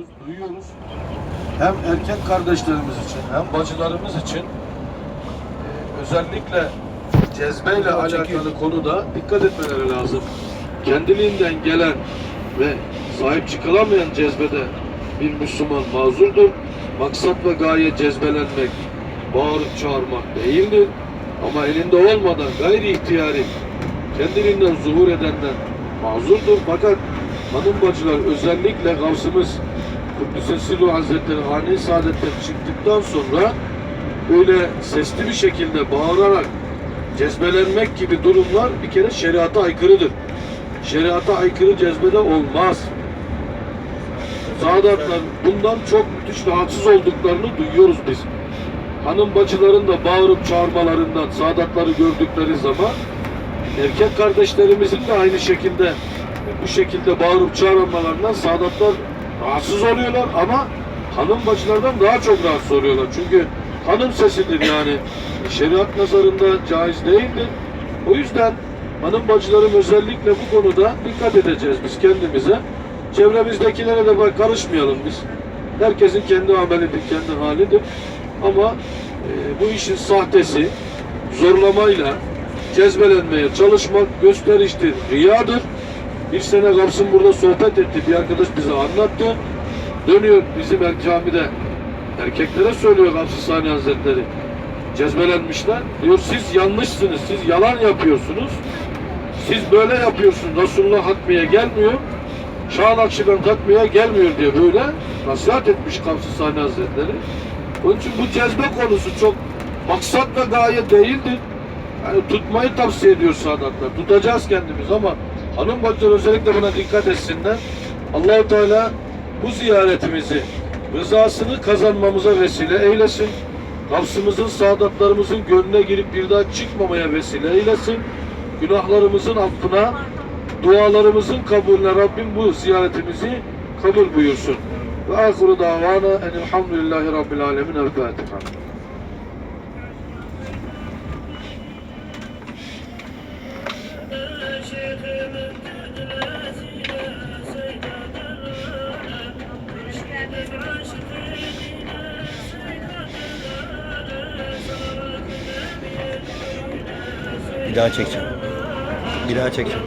görüyoruz, duyuyoruz. Hem erkek kardeşlerimiz için hem bacılarımız için e, özellikle cezbeyle alakalı konuda dikkat etmeleri lazım. Kendiliğinden gelen ve sahip çıkılamayan cezbede bir Müslüman mazurdur. Maksat ve gaye cezbelenmek, bağırıp çağırmak değildir. Ama elinde olmadan gayri ihtiyari kendiliğinden zuhur edenler mazurdur. Fakat hanım bacılar özellikle Gavsımız Kuddüs'e Sirru Hazretleri Hane-i Saadet'ten çıktıktan sonra böyle sesli bir şekilde bağırarak cezbelenmek gibi durumlar bir kere şeriata aykırıdır. Şeriata aykırı cezbede olmaz. Sadatlar bundan çok müthiş rahatsız olduklarını duyuyoruz biz. Hanım bacıların da bağırıp çağırmalarından Sadatları gördükleri zaman erkek kardeşlerimizin de aynı şekilde bu şekilde bağırıp çağırmalarından Sadatlar rahatsız oluyorlar ama hanım bacılardan daha çok rahatsız oluyorlar. Çünkü hanım sesidir yani şeriat nazarında caiz değildir. O yüzden hanım bacılarım özellikle bu konuda dikkat edeceğiz biz kendimize. Çevremizdekilere de bak karışmayalım biz. Herkesin kendi amelidir, kendi halidir. Ama e, bu işin sahtesi zorlamayla cezbelenmeye çalışmak gösteriştir, riyadır. Bir sene Gavs'ın burada sohbet etti. Bir arkadaş bize anlattı. Dönüyor bizim er- camide erkeklere söylüyor Gavs-ı Sani Hazretleri. Cezbelenmişler. Diyor siz yanlışsınız. Siz yalan yapıyorsunuz. Siz böyle yapıyorsunuz. Resulullah hatmaya gelmiyor. Şah Nakşibend hatmaya gelmiyor diye böyle nasihat etmiş Gavs-ı Sani Hazretleri. Onun için bu cezbe konusu çok maksat ve gaye değildir. Yani tutmayı tavsiye ediyor Sadatlar. Tutacağız kendimiz ama hanım bacılar özellikle buna dikkat etsinler. Allahu Teala bu ziyaretimizi rızasını kazanmamıza vesile eylesin. Nafsımızın, saadatlarımızın gönlüne girip bir daha çıkmamaya vesile eylesin. Günahlarımızın affına, dualarımızın kabulüne Rabbim bu ziyaretimizi kabul buyursun. Ve ahiru davana enilhamdülillahi rabbil alemin. El Fatiha. Bir daha çekeceğim. Bir daha çekeceğim.